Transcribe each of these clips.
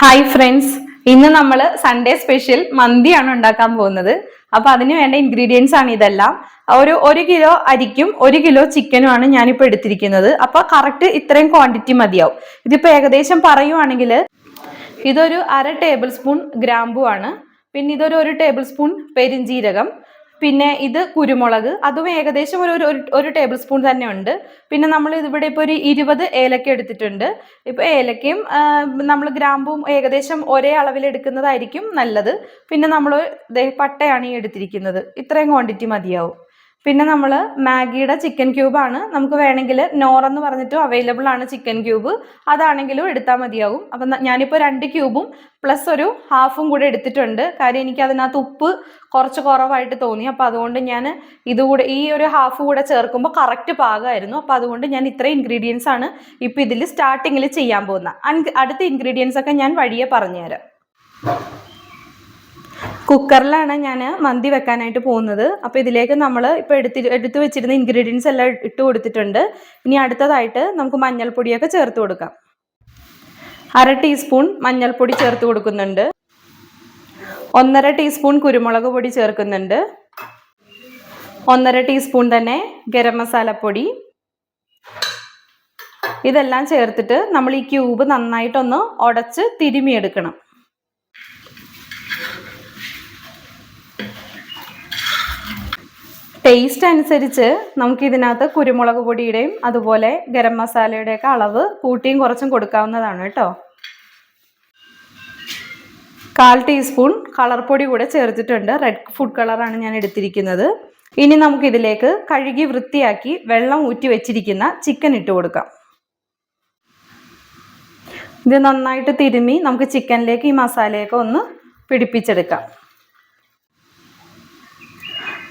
Hi friends ഇന്ന് നമ്മൾ Sunday special മന്തിയാണ് ഉണ്ടാക്കാൻ പോകുന്നത്. അപ്പൊ അതിന് വേണ്ട ഇൻഗ്രീഡിയൻസ് ആണ് ഇതെല്ലാം. ഒരു ഒരു കിലോ അരിക്കും ഒരു കിലോ ചിക്കനും ആണ് ഞാനിപ്പോ എടുത്തിരിക്കുന്നത്. അപ്പൊ കറക്റ്റ് ഇത്രയും ക്വാണ്ടിറ്റി മതിയാവും. ഇതിപ്പോ ഏകദേശം പറയുവാണെങ്കിൽ ഇതൊരു അര ടേബിൾ സ്പൂൺ ഗ്രാമ്പു ആണ്. പിന്നെ ഇതൊരു ഒരു ടേബിൾ സ്പൂൺ പെരിഞ്ജീരകം പിന്നെ ഇത് കുരുമുളക് അതും ഏകദേശം ഒരു ഒരു- ടേബിൾ സ്പൂൺ തന്നെ ഉണ്ട്. പിന്നെ നമ്മൾ ഇതിവിടെ ഇപ്പോൾ ഒരു ഇരുപത് ഏലക്ക എടുത്തിട്ടുണ്ട്. ഇപ്പോൾ ഏലക്കയും നമ്മൾ ഗ്രാമ്പും ഏകദേശം ഒരേ അളവിൽ എടുക്കുന്നതായിരിക്കും നല്ലത്. പിന്നെ നമ്മൾ പട്ടയാണ് ഈ എടുത്തിരിക്കുന്നത്. ഇത്രയും ക്വാണ്ടിറ്റി മതിയാവും. പിന്നെ നമ്മൾ മാഗിയുടെ ചിക്കൻ ക്യൂബാണ്. നമുക്ക് വേണമെങ്കിൽ നോർ എന്ന് പറഞ്ഞിട്ടും അവൈലബിൾ ആണ് ചിക്കൻ ക്യൂബ്. അതാണെങ്കിലും എടുത്താൽ മതിയാവും. അപ്പം ഞാനിപ്പോൾ രണ്ട് ക്യൂബും പ്ലസ് ഒരു ഹാഫും കൂടെ എടുത്തിട്ടുണ്ട്. കാര്യം എനിക്ക് അതിനകത്ത് ഉപ്പ് കുറച്ച് കുറവായിട്ട് തോന്നി. അപ്പം അതുകൊണ്ട് ഞാൻ ഇതുകൂടെ ഈ ഒരു ഹാഫ് കൂടെ ചേർക്കുമ്പോൾ കറക്റ്റ് പാകമായിരുന്നു അപ്പം അതുകൊണ്ട് ഞാൻ ഇത്രയും ഇൻഗ്രീഡിയൻസ് ആണ് ഇപ്പം ഇതിൽ സ്റ്റാർട്ടിങ്ങിൽ ചെയ്യാൻ പോകുന്നത് അടുത്ത ഇൻഗ്രീഡിയൻസ് ഒക്കെ ഞാൻ വഴിയെ പറഞ്ഞുതരാം. കുക്കറിലാണ് ഞാൻ മന്തി വെക്കാനായിട്ട് പോകുന്നത്. അപ്പോൾ ഇതിലേക്ക് നമ്മൾ ഇപ്പോൾ എടുത്തി എടുത്തു വെച്ചിരുന്ന ഇൻഗ്രീഡിയൻസ് എല്ലാം ഇട്ട് കൊടുത്തിട്ടുണ്ട്. ഇനി അടുത്തതായിട്ട് നമുക്ക് മഞ്ഞൾപ്പൊടിയൊക്കെ ചേർത്ത് കൊടുക്കാം. അര ടീസ്പൂൺ മഞ്ഞൾപ്പൊടി ചേർത്ത് കൊടുക്കുന്നുണ്ട്. ഒന്നര ടീസ്പൂൺ കുരുമുളക് പൊടി ചേർക്കുന്നുണ്ട്. ഒന്നര ടീസ്പൂൺ തന്നെ ഗരം മസാലപ്പൊടി ഇതെല്ലാം ചേർത്തിട്ട് നമ്മൾ ഈ ക്യൂബ് നന്നായിട്ടൊന്ന് ഉടച്ച് തിരുമിയെടുക്കണം. ടേസ്റ്റ് അനുസരിച്ച് നമുക്ക് ഇതിനകത്ത് കുരുമുളക് പൊടിയുടെയും അതുപോലെ ഗരം മസാലയുടെയൊക്കെ അളവ് കൂട്ടിയും കുറച്ചും കൊടുക്കാവുന്നതാണ് കേട്ടോ. കാൽ ടീസ്പൂൺ കളർ പൊടി കൂടെ ചേർത്തിട്ടുണ്ട്. റെഡ് ഫുഡ് കളറാണ് ഞാൻ എടുത്തിരിക്കുന്നത്. ഇനി നമുക്ക് ഇതിലേക്ക് കഴുകി വൃത്തിയാക്കി വെള്ളം ഊറ്റി വെച്ചിരിക്കുന്ന ചിക്കൻ ഇട്ട് കൊടുക്കാം. ഇത് നന്നായിട്ട് തിരുമ്മി നമുക്ക് ചിക്കനിലേക്ക് ഈ മസാലയൊക്കെ ഒന്ന് പിടിപ്പിച്ചെടുക്കാം.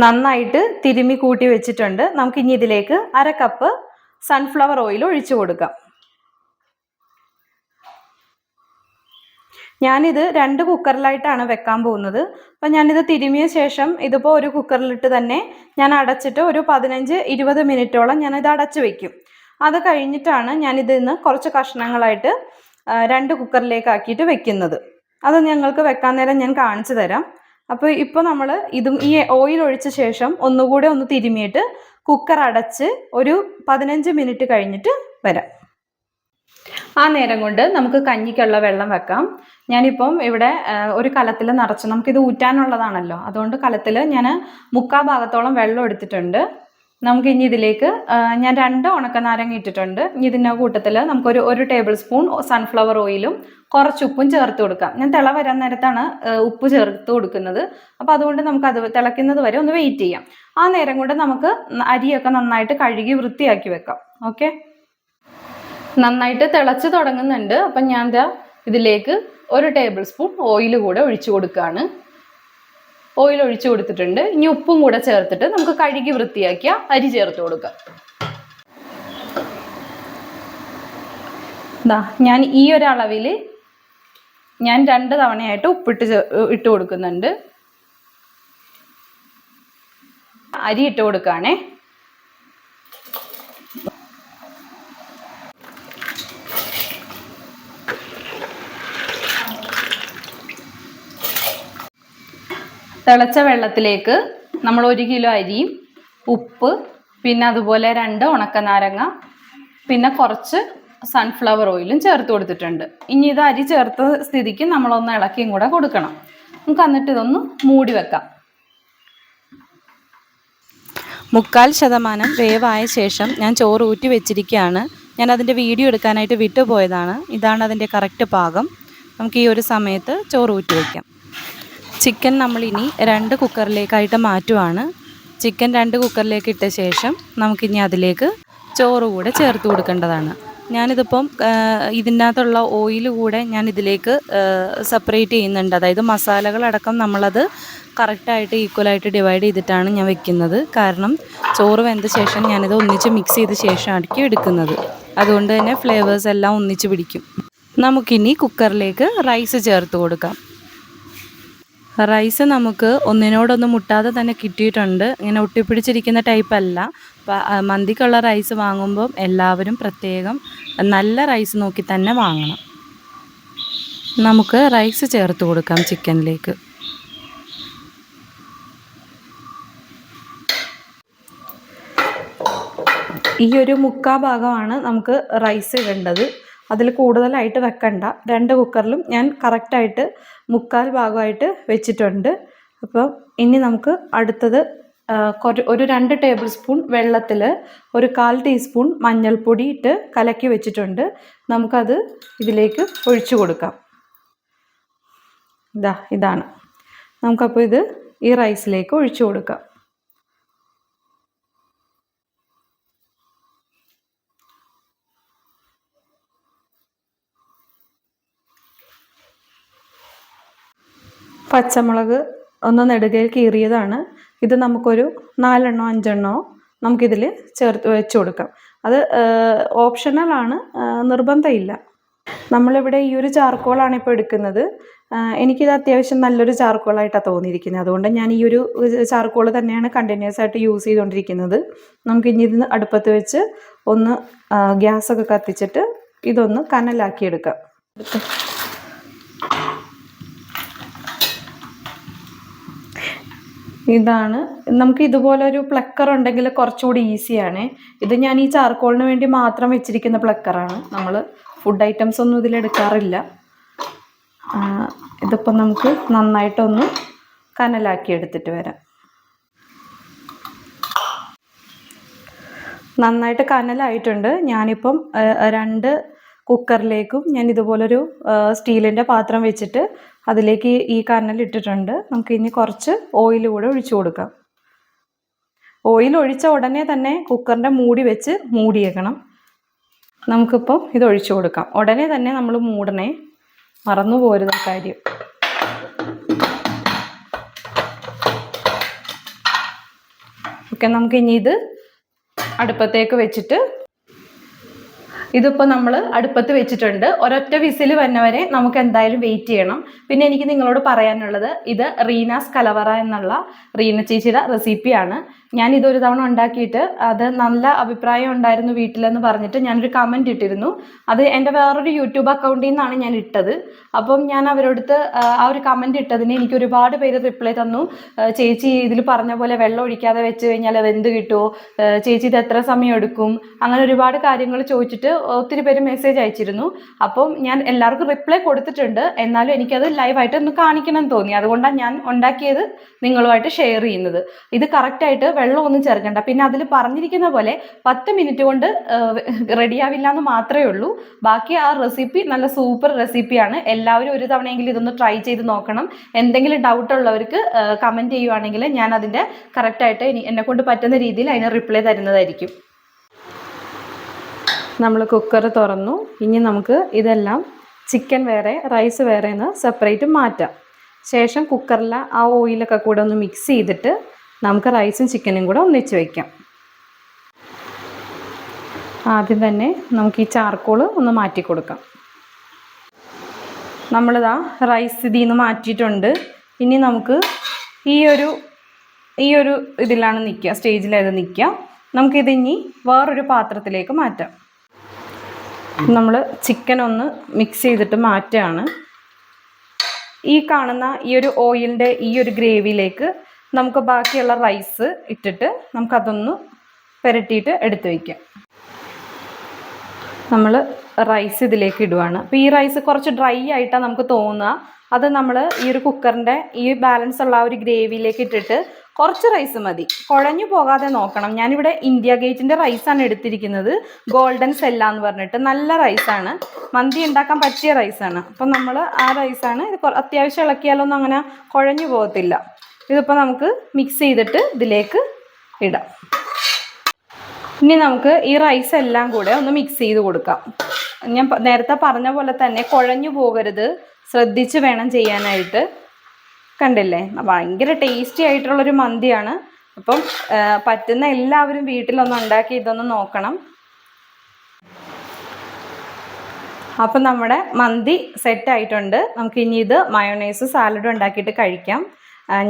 നന്നായിട്ട് തിരുമി കൂട്ടി വെച്ചിട്ടുണ്ട്. നമുക്ക് ഇനി ഇതിലേക്ക് അര കപ്പ് സൺഫ്ലവർ ഓയിൽ ഒഴിച്ചു കൊടുക്കാം. ഞാനിത് രണ്ട് കുക്കറിലായിട്ടാണ് വെക്കാൻ പോകുന്നത്. അപ്പം ഞാനിത് തിരുമിയ ശേഷം ഇതിപ്പോൾ ഒരു കുക്കറിലിട്ട് തന്നെ ഞാൻ അടച്ചിട്ട് ഒരു പതിനഞ്ച് ഇരുപത് മിനിറ്റോളം ഞാനിത് അടച്ചു വയ്ക്കും അത് കഴിഞ്ഞിട്ടാണ് ഞാനിതിൽ നിന്ന് കുറച്ച് കഷ്ണങ്ങളായിട്ട് രണ്ട് കുക്കറിലേക്കാക്കിയിട്ട് വെക്കുന്നത്. അത് ഞങ്ങൾക്ക് വെക്കാൻ നേരം ഞാൻ കാണിച്ചു തരാം. അപ്പോൾ ഇപ്പോൾ നമ്മൾ ഇതും ഈ ഓയിൽ ഒഴിച്ച ശേഷം ഒന്നുകൂടെ ഒന്ന് തിരുമിയിട്ട് കുക്കർ അടച്ച് ഒരു പതിനഞ്ച് മിനിറ്റ് കഴിഞ്ഞിട്ട് വരാം. ആ നേരം കൊണ്ട് നമുക്ക് കഞ്ഞിക്കുള്ള വെള്ളം വെക്കാം. ഞാനിപ്പം ഇവിടെ ഒരു കലത്തിൽ നിറച്ച് നമുക്കിത് ഊറ്റാനുള്ളതാണല്ലോ. അതുകൊണ്ട് കലത്തിൽ ഞാൻ മുക്കാ ഭാഗത്തോളം വെള്ളം എടുത്തിട്ടുണ്ട്. നമുക്ക് ഇനി ഇതിലേക്ക് ഞാൻ രണ്ട് ഉണക്കനാരങ്ങ ഇട്ടിട്ടുണ്ട്. ഇനി ഇതിന്റെ കൂട്ടത്തിൽ നമുക്കൊരു ഒരു ടേബിൾ സ്പൂൺ സൺഫ്ലവർ ഓയിലും കുറച്ച് ഉപ്പും ചേർത്ത് കൊടുക്കാം. ഞാൻ തിള വരാൻ നേരത്താണ് ഉപ്പ് ചേർത്ത് കൊടുക്കുന്നത്. അപ്പോൾ അതുകൊണ്ട് നമുക്ക് അത് തിളയ്ക്കുന്നത് വരെ ഒന്ന് വെയിറ്റ് ചെയ്യാം. ആ നേരം കൊണ്ട് നമുക്ക് അരിയൊക്കെ നന്നായിട്ട് കഴുകി വൃത്തിയാക്കി വെക്കാം. ഓക്കെ? നന്നായിട്ട് തിളച്ച് തുടങ്ങുന്നുണ്ട്. അപ്പം ഞാൻ ഇതിലേക്ക് ഒരു ടേബിൾ സ്പൂൺ ഓയിൽ കൂടെ ഒഴിച്ചു കൊടുക്കുകയാണ് ഓയിൽ ഒഴിച്ചു കൊടുത്തിട്ടുണ്ട്. ഇനി ഉപ്പും കൂടെ ചേർത്തിട്ട് നമുക്ക് കഴുകി വൃത്തിയാക്കിയ അരി ചേർത്ത് കൊടുക്കാം. ദാ ഞാൻ ഈ ഒരളവിൽ ഞാൻ രണ്ട് തവണയായിട്ട് ഉപ്പിട്ട് ഇട്ട് കൊടുക്കുന്നുണ്ട്. അരി ഇട്ട് കൊടുക്കുകയാണേ തിളച്ച വെള്ളത്തിലേക്ക് നമ്മൾ ഒരു കിലോ അരിയും ഉപ്പ് പിന്നെ അതുപോലെ രണ്ട് ഉണക്കനാരങ്ങ പിന്നെ കുറച്ച് സൺഫ്ലവർ ഓയിലും ചേർത്ത് കൊടുത്തിട്ടുണ്ട്. ഇനി ഇത് അരി ചേർത്ത സ്ഥിതിക്ക് നമ്മളൊന്ന് ഇളക്കിയും കൂടെ കൊടുക്കണം. നമുക്ക് എന്നിട്ട് ഇതൊന്ന് മൂടി വെക്കാം. മുക്കാൽ ശതമാനം വേവായ ശേഷം ഞാൻ ചോറ് ഊറ്റി വെച്ചിരിക്കുകയാണ്. ഞാൻ അതിന്റെ വീഡിയോ എടുക്കാനായിട്ട് വിട്ടുപോയതാണ്. ഇതാണ് അതിന്റെ കറക്റ്റ് പാകം. നമുക്ക് ഈ ഒരു സമയത്ത് ചോറ് ഊറ്റി വയ്ക്കാം ചിക്കൻ നമ്മളിനി രണ്ട് കുക്കറിലേക്കായിട്ട് മാറ്റുവാണ്. ചിക്കൻ രണ്ട് കുക്കറിലേക്ക് ഇട്ട ശേഷം നമുക്കിനി അതിലേക്ക് ചോറ് കൂടെ ചേർത്ത് കൊടുക്കേണ്ടതാണ്. ഞാനിതിപ്പം ഇതിനകത്തുള്ള ഓയിൽ കൂടെ ഞാൻ ഇതിലേക്ക് സെപ്പറേറ്റ് ചെയ്യുന്നുണ്ട്. അതായത് മസാലകളടക്കം നമ്മളത് കറക്റ്റായിട്ട് ഈക്വലായിട്ട് ഡിവൈഡ് ചെയ്തിട്ടാണ് ഞാൻ വെക്കുന്നത്. കാരണം ചോറ് വെന്ത ശേഷം ഞാനിത് ഒന്നിച്ച് മിക്സ് ചെയ്ത ശേഷമായിരിക്കും എടുക്കുന്നത്. അതുകൊണ്ട് തന്നെ ഫ്ലേവേഴ്സ് എല്ലാം ഒന്നിച്ച് പിടിക്കും. നമുക്കിനി കുക്കറിലേക്ക് റൈസ് ചേർത്ത് കൊടുക്കാം. റൈസ് നമുക്ക് ഒന്നിനോടൊന്ന് മുട്ടാതെ തന്നെ കിട്ടിയിട്ടുണ്ട്. ഇങ്ങനെ ഒട്ടിപ്പിടിച്ചിരിക്കുന്ന ടൈപ്പ് അല്ല. മന്തിക്കുള്ള റൈസ് വാങ്ങുമ്പോൾ എല്ലാവരും പ്രത്യേകം നല്ല റൈസ് നോക്കി തന്നെ വാങ്ങണം. നമുക്ക് റൈസ് ചേർത്ത് കൊടുക്കാം ചിക്കനിലേക്ക്. ഈ ഒരു മുക്കാ ഭാഗമാണ് നമുക്ക് റൈസ് ഇടേണ്ടത്. അതിൽ കൂടുതലായിട്ട് വെക്കണ്ട. രണ്ട് കുക്കറിലും ഞാൻ കറക്റ്റായിട്ട് മുക്കാൽ ഭാഗമായിട്ട് വെച്ചിട്ടുണ്ട്. അപ്പോൾ ഇനി നമുക്ക് അടുത്തത് ഒരു രണ്ട് ടേബിൾ സ്പൂൺ വെള്ളത്തിൽ ഒരു കാൽ ടീസ്പൂൺ മഞ്ഞൾപ്പൊടി ഇട്ട് കലക്കി വെച്ചിട്ടുണ്ട്. നമുക്കത് ഇതിലേക്ക് ഒഴിച്ചു കൊടുക്കാം. ഇതാ ഇതാണ്. നമുക്കപ്പോൾ ഇത് ഈ റൈസിലേക്ക് ഒഴിച്ചു കൊടുക്കാം. പച്ചമുളക് ഒന്ന് നെടുകയിൽ കീറിയതാണ്. ഇത് നമുക്കൊരു നാലെണ്ണോ അഞ്ചെണ്ണോ നമുക്കിതിൽ ചേർത്ത് വെച്ച് കൊടുക്കാം. അത് ഓപ്ഷണലാണ് നിർബന്ധമില്ല. നമ്മളിവിടെ ഈ ഒരു ചാർക്കോളാണ് ഇപ്പോൾ എടുക്കുന്നത്. എനിക്കിത് അത്യാവശ്യം നല്ലൊരു ചാർക്കോളായിട്ടാണ് തോന്നിയിരിക്കുന്നത്. അതുകൊണ്ട് ഞാൻ ഈ ഒരു ചാർക്കോൾ തന്നെയാണ് കണ്ടിന്യൂസ് ആയിട്ട് യൂസ് ചെയ്തുകൊണ്ടിരിക്കുന്നത് നമുക്ക് ഇനി ഇത് അടുപ്പത്ത് വെച്ച് ഒന്ന് ഗ്യാസൊക്കെ കത്തിച്ചിട്ട് ഇതൊന്ന് കനലാക്കിയെടുക്കാം. ഇതാണ്. നമുക്ക് ഇതുപോലെ ഒരു പ്ലക്കർ ഉണ്ടെങ്കിൽ കുറച്ചുകൂടി ഈസിയാണ് ഇത് ഞാൻ ഈ ചാർക്കോളിന് വേണ്ടി മാത്രം വെച്ചിരിക്കുന്ന പ്ലക്കറാണ് നമ്മൾ ഫുഡ് ഐറ്റംസ് ഒന്നും ഇതിലെടുക്കാറില്ല ഇതിപ്പോൾ നമുക്ക് നന്നായിട്ടൊന്ന് കനലാക്കി എടുത്തിട്ട് വരാം. നന്നായിട്ട് കനലായിട്ടുണ്ട്. ഞാനിപ്പം രണ്ട് കുക്കറിലേക്കും ഞാൻ ഇതുപോലൊരു സ്റ്റീലിന്റെ പാത്രം വെച്ചിട്ട് അതിലേക്ക് ഈ കനൽ ഇട്ടിട്ടുണ്ട്. നമുക്ക് ഇനി കുറച്ച് ഓയിൽ കൂടെ ഒഴിച്ചു കൊടുക്കാം. ഓയിൽ ഒഴിച്ച ഉടനെ തന്നെ കുക്കറിന്റെ മൂടി വെച്ച് മൂടിയേക്കണം. നമുക്കിപ്പം ഇത് ഒഴിച്ചു കൊടുക്കാം. ഉടനെ തന്നെ നമ്മൾ മൂടണേ. മറന്നു പോരുന്ന കാര്യം. ഓക്കെ നമുക്ക് ഇനി ഇത് അടുപ്പത്തേക്ക് വെച്ചിട്ട് ഇതിപ്പോൾ നമ്മൾ അടുപ്പത്ത് വെച്ചിട്ടുണ്ട്. ഒരൊറ്റ വിസിൽ വന്നവരെ നമുക്ക് എന്തായാലും വെയിറ്റ് ചെയ്യണം. പിന്നെ എനിക്ക് നിങ്ങളോട് പറയാനുള്ളത് ഇത് റീനാസ് കലവറ എന്നുള്ള റീന ചേച്ചിയുടെ റെസിപ്പിയാണ് ഞാൻ ഇതൊരു തവണ ഉണ്ടാക്കിയിട്ട് അത് നല്ല അഭിപ്രായം ഉണ്ടായിരുന്നു വീട്ടിലെന്ന് പറഞ്ഞിട്ട് ഞാനൊരു കമന്റ് ഇട്ടിരുന്നു. അത് എന്റെ വേറൊരു യൂട്യൂബ് അക്കൗണ്ടിൽ നിന്നാണ് ഞാൻ ഇട്ടത്. അപ്പം ഞാൻ അവരോടുത്ത് ആ, ഒരു കമന്റ് ഇട്ടതിന് എനിക്ക് ഒരുപാട് പേര് റിപ്ലൈ തന്നു. ചേച്ചി ഇതിൽ പറഞ്ഞ പോലെ വെള്ളം ഒഴിക്കാതെ വെച്ച് കഴിഞ്ഞാൽ വെന്ത് കിട്ടുമോ ചേച്ചി ഇത് എത്ര സമയം എടുക്കും? അങ്ങനെ ഒരുപാട് കാര്യങ്ങൾ ചോദിച്ചിട്ട് ഒത്തിരി പേര് മെസ്സേജ് അയച്ചിരുന്നു. അപ്പം ഞാൻ എല്ലാവർക്കും റിപ്ലൈ കൊടുത്തിട്ടുണ്ട്. എന്നാലും എനിക്കത് ലൈവായിട്ട് ഒന്ന് കാണിക്കണം തോന്നി. അതുകൊണ്ടാണ് ഞാൻ ഉണ്ടാക്കിയത് നിങ്ങളുമായിട്ട് ഷെയർ ചെയ്യുന്നത്. ഇത് കറക്റ്റായിട്ട് വെള്ളം ഒന്നും ചേർക്കണ്ട. പിന്നെ അതിൽ പറഞ്ഞിരിക്കുന്ന പോലെ പത്ത് മിനിറ്റ് കൊണ്ട് റെഡിയാവില്ല എന്ന് മാത്രമേ ഉള്ളൂ. ബാക്കി ആ റെസിപ്പി നല്ല സൂപ്പർ റെസിപ്പിയാണ് എല്ലാവരും ഒരു തവണയെങ്കിലും ഇതൊന്ന് ട്രൈ ചെയ്ത് നോക്കണം. എന്തെങ്കിലും ഡൗട്ട് ഉള്ളവർക്ക് കമന്റ് ചെയ്യുവാണെങ്കിൽ ഞാൻ അതിന്റെ കറക്റ്റായിട്ട് എന്നെ കൊണ്ട് പറ്റുന്ന രീതിയിൽ അതിന് റിപ്ലൈ തരുന്നതായിരിക്കും. നമ്മൾ കുക്കർ തുറന്നു. ഇനി നമുക്ക് ഇതെല്ലാം ചിക്കൻ വേറെ റൈസ് വേറെ എന്ന് സെപ്പറേറ്റ് മാറ്റാം. ശേഷം കുക്കറിൽ ആ ഓയിലൊക്കെ കൂടെ ഒന്ന് മിക്സ് ചെയ്തിട്ട് നമുക്ക് റൈസും ചിക്കനും കൂടെ ഒന്നിച്ച് വയ്ക്കാം ആദ്യം തന്നെ നമുക്ക് ഈ ചാർക്കോൾ ഒന്ന് മാറ്റി കൊടുക്കാം. നമ്മളിതാ റൈസ് ഇതിൽ നിന്ന് മാറ്റിയിട്ടുണ്ട്. ഇനി നമുക്ക് ഈ ഒരു ഈ ഒരു ഇതിലാണ് നിൽക്കുക സ്റ്റേജിലായത് നിൽക്കുക. നമുക്കിതിനി വേറൊരു പാത്രത്തിലേക്ക് മാറ്റാം. നമ്മൾ ചിക്കൻ ഒന്ന് മിക്സ് ചെയ്തിട്ട് മാറ്റുകയാണ് ഈ കാണുന്ന ഈ ഒരു ഓയിലിന്റെ ഈ ഒരു ഗ്രേവിയിലേക്ക് നമുക്ക് ബാക്കിയുള്ള റൈസ് ഇട്ടിട്ട് നമുക്കതൊന്ന് പുരട്ടിയിട്ട് എടുത്തു വയ്ക്കാം നമ്മൾ റൈസ് ഇതിലേക്ക് ഇടുവാണ്. അപ്പോൾ ഈ റൈസ് കുറച്ച് ഡ്രൈ ആയിട്ടാണ് നമുക്ക് തോന്നുക. അത് നമ്മൾ ഈ ഒരു കുക്കറിന്റെ ഈ ബാലൻസ് ഉള്ള ആ ഒരു ഗ്രേവിയിലേക്ക് ഇട്ടിട്ട് കുറച്ച് റൈസ് മതി. കുഴഞ്ഞു പോകാതെ നോക്കണം. ഞാനിവിടെ ഇന്ത്യ ഗേറ്റിന്റെ റൈസാണ് എടുത്തിരിക്കുന്നത്. ഗോൾഡൻ സെല്ല എന്ന് പറഞ്ഞിട്ട് നല്ല റൈസാണ് മന്തി ഉണ്ടാക്കാൻ പറ്റിയ റൈസാണ് അപ്പം നമ്മൾ ആ റൈസാണ് ഇത് അത്യാവശ്യം ഇളക്കിയാലൊന്നും അങ്ങനെ കുഴഞ്ഞു പോകത്തില്ല. ഇതിപ്പോൾ നമുക്ക് മിക്സ് ചെയ്തിട്ട് ഇതിലേക്ക് ഇടാം. ഇനി നമുക്ക് ഈ റൈസ് എല്ലാം കൂടെ ഒന്ന് മിക്സ് ചെയ്ത് കൊടുക്കാം. ഞാൻ നേരത്തെ പറഞ്ഞ പോലെ തന്നെ കുഴഞ്ഞു പോകരുത്. ശ്രദ്ധിച്ച് വേണം ചെയ്യാനായിട്ട്. കണ്ടില്ലേ? ഭയങ്കര ടേസ്റ്റി ആയിട്ടുള്ളൊരു മന്തിയാണ്. അപ്പം പറ്റുന്ന എല്ലാവരും വീട്ടിലൊന്ന് ഉണ്ടാക്കി ഇതൊന്ന് നോക്കണം. അപ്പം നമ്മുടെ മന്തി സെറ്റ് ആയിട്ടുണ്ട്. നമുക്ക് ഇനി ഇത് മയോണൈസ് സാലഡും ഉണ്ടാക്കിയിട്ട് കഴിക്കാം.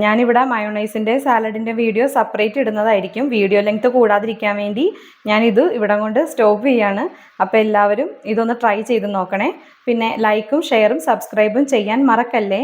ഞാനിവിടെ മയോണൈസിന്റെ സാലഡിന്റെ വീഡിയോ സെപ്പറേറ്റ് ഇടുന്നതായിരിക്കും. വീഡിയോ ലെങ്ത് കൂടാതിരിക്കാൻ വേണ്ടി ഞാനിത് ഇവിടം കൊണ്ട് സ്റ്റോപ്പ് ചെയ്യാണ്. അപ്പോൾ എല്ലാവരും ഇതൊന്ന് ട്രൈ ചെയ്ത് നോക്കണേ. പിന്നെ ലൈക്കും ഷെയറും സബ്സ്ക്രൈബും ചെയ്യാൻ മറക്കല്ലേ?